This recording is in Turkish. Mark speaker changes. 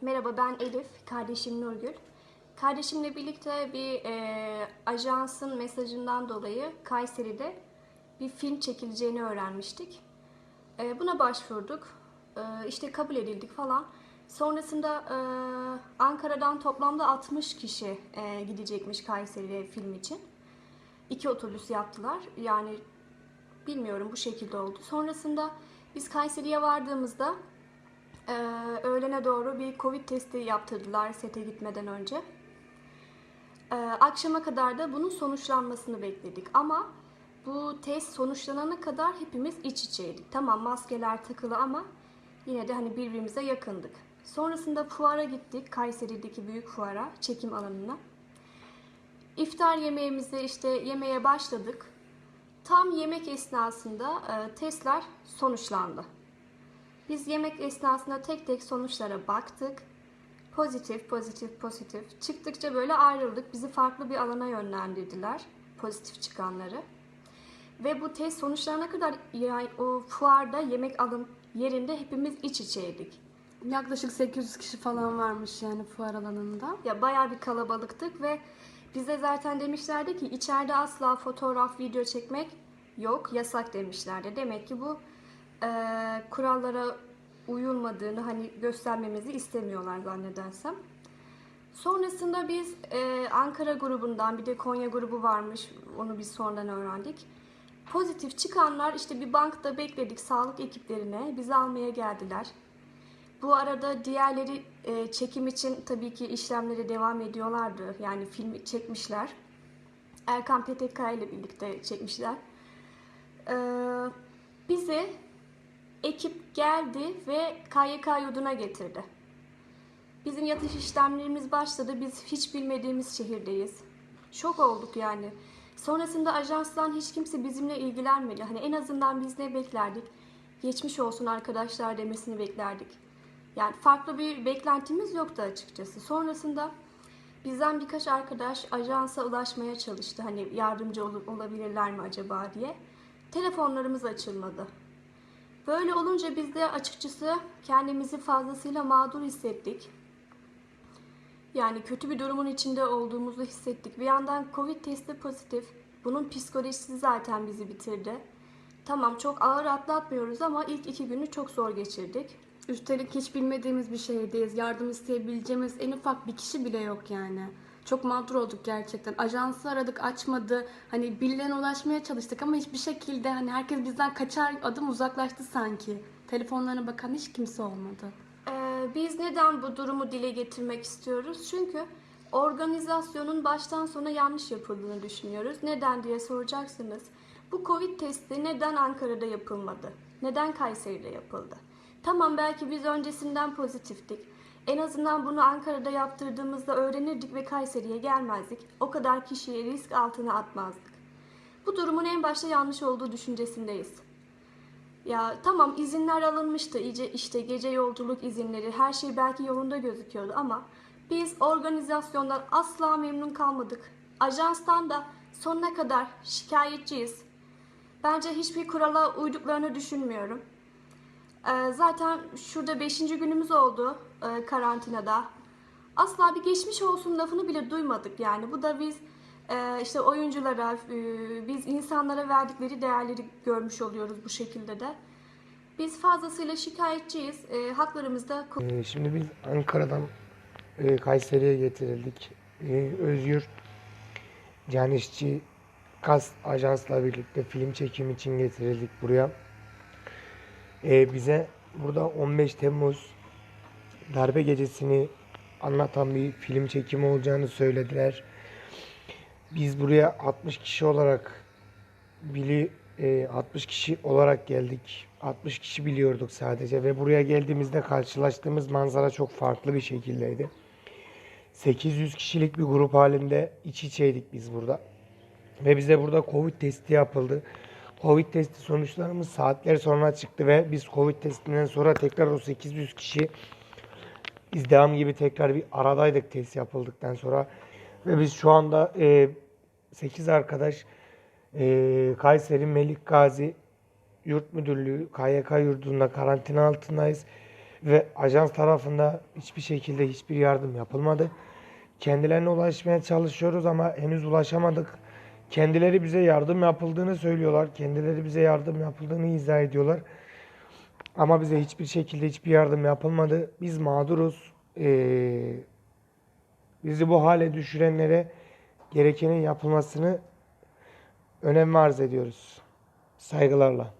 Speaker 1: merhaba ben Elif, kardeşim Nurgül. Kardeşimle birlikte bir e, ajansın mesajından dolayı Kayseri'de bir film çekileceğini öğrenmiştik. E, buna başvurduk. E, işte kabul edildik falan. Sonrasında e, Ankara'dan toplamda 60 kişi e, gidecekmiş Kayseri'ye film için. İki otobüs yaptılar. Yani bilmiyorum bu şekilde oldu. Sonrasında biz Kayseri'ye vardığımızda ee, öğlene doğru bir Covid testi yaptırdılar sete gitmeden önce. Ee, akşama kadar da bunun sonuçlanmasını bekledik. Ama bu test sonuçlanana kadar hepimiz iç içeydik. Tamam maskeler takılı ama yine de hani birbirimize yakındık. Sonrasında fuara gittik. Kayseri'deki büyük fuara, çekim alanına. İftar yemeğimizi işte yemeye başladık. Tam yemek esnasında e, testler sonuçlandı. Biz yemek esnasında tek tek sonuçlara baktık. Pozitif, pozitif, pozitif. Çıktıkça böyle ayrıldık. Bizi farklı bir alana yönlendirdiler. Pozitif çıkanları. Ve bu test sonuçlarına kadar yani o fuarda yemek alım yerinde hepimiz iç içeydik.
Speaker 2: Yaklaşık 800 kişi falan varmış yani fuar alanında.
Speaker 1: Ya bayağı bir kalabalıktık ve bize zaten demişlerdi ki içeride asla fotoğraf, video çekmek yok, yasak demişlerdi. Demek ki bu e, kurallara uyulmadığını hani göstermemizi istemiyorlar zannedersem. Sonrasında biz e, Ankara grubundan bir de Konya grubu varmış. Onu biz sonradan öğrendik. Pozitif çıkanlar işte bir bankta bekledik sağlık ekiplerine. Bizi almaya geldiler. Bu arada diğerleri e, çekim için tabii ki işlemleri devam ediyorlardı. Yani filmi çekmişler. Erkan PTK ile birlikte çekmişler. Ee, bizi ekip geldi ve KYK yurduna getirdi. Bizim yatış işlemlerimiz başladı. Biz hiç bilmediğimiz şehirdeyiz. Şok olduk yani. Sonrasında ajanstan hiç kimse bizimle ilgilenmedi. Hani en azından biz ne beklerdik? Geçmiş olsun arkadaşlar demesini beklerdik. Yani farklı bir beklentimiz yoktu açıkçası. Sonrasında bizden birkaç arkadaş ajansa ulaşmaya çalıştı. Hani yardımcı olup olabilirler mi acaba diye. Telefonlarımız açılmadı. Böyle olunca biz de açıkçası kendimizi fazlasıyla mağdur hissettik. Yani kötü bir durumun içinde olduğumuzu hissettik. Bir yandan Covid testi pozitif. Bunun psikolojisi zaten bizi bitirdi. Tamam çok ağır atlatmıyoruz ama ilk iki günü çok zor geçirdik.
Speaker 2: Üstelik hiç bilmediğimiz bir şehirdeyiz. Yardım isteyebileceğimiz en ufak bir kişi bile yok yani. Çok mağdur olduk gerçekten. Ajansı aradık açmadı. Hani birilerine ulaşmaya çalıştık ama hiçbir şekilde hani herkes bizden kaçar adım uzaklaştı sanki. Telefonlarına bakan hiç kimse olmadı.
Speaker 1: Ee, biz neden bu durumu dile getirmek istiyoruz? Çünkü organizasyonun baştan sona yanlış yapıldığını düşünüyoruz. Neden diye soracaksınız. Bu Covid testi neden Ankara'da yapılmadı? Neden Kayseri'de yapıldı? Tamam belki biz öncesinden pozitiftik. En azından bunu Ankara'da yaptırdığımızda öğrenirdik ve Kayseri'ye gelmezdik. O kadar kişiyi risk altına atmazdık. Bu durumun en başta yanlış olduğu düşüncesindeyiz. Ya tamam izinler alınmıştı. İyice işte gece yolculuk izinleri her şey belki yolunda gözüküyordu ama biz organizasyondan asla memnun kalmadık. Ajanstan da sonuna kadar şikayetçiyiz. Bence hiçbir kurala uyduklarını düşünmüyorum. Ee, zaten şurada 5. günümüz oldu e, karantinada. Asla bir geçmiş olsun lafını bile duymadık yani. Bu da biz e, işte oyunculara, e, biz insanlara verdikleri değerleri görmüş oluyoruz bu şekilde de. Biz fazlasıyla şikayetçiyiz. Haklarımızda
Speaker 3: Şimdi biz Ankara'dan Kayseri'ye getirildik. Özgür Canişçi Kas Ajans'la birlikte film çekimi için getirildik buraya. E, bize burada 15 Temmuz darbe gecesini anlatan bir film çekimi olacağını söylediler. Biz buraya 60 kişi olarak bili e, 60 kişi olarak geldik. 60 kişi biliyorduk sadece ve buraya geldiğimizde karşılaştığımız manzara çok farklı bir şekildeydi. 800 kişilik bir grup halinde iç içeydik biz burada. Ve bize burada Covid testi yapıldı. Covid testi sonuçlarımız saatler sonra çıktı ve biz Covid testinden sonra tekrar o 800 kişi izdiham gibi tekrar bir aradaydık test yapıldıktan sonra. Ve biz şu anda e, 8 arkadaş e, Kayseri Melik Gazi Yurt Müdürlüğü KYK yurdunda karantina altındayız. ve ajans tarafında hiçbir şekilde hiçbir yardım yapılmadı. Kendilerine ulaşmaya çalışıyoruz ama henüz ulaşamadık. Kendileri bize yardım yapıldığını söylüyorlar. Kendileri bize yardım yapıldığını izah ediyorlar. Ama bize hiçbir şekilde hiçbir yardım yapılmadı. Biz mağduruz. Ee, bizi bu hale düşürenlere gerekenin yapılmasını önem arz ediyoruz. Saygılarla.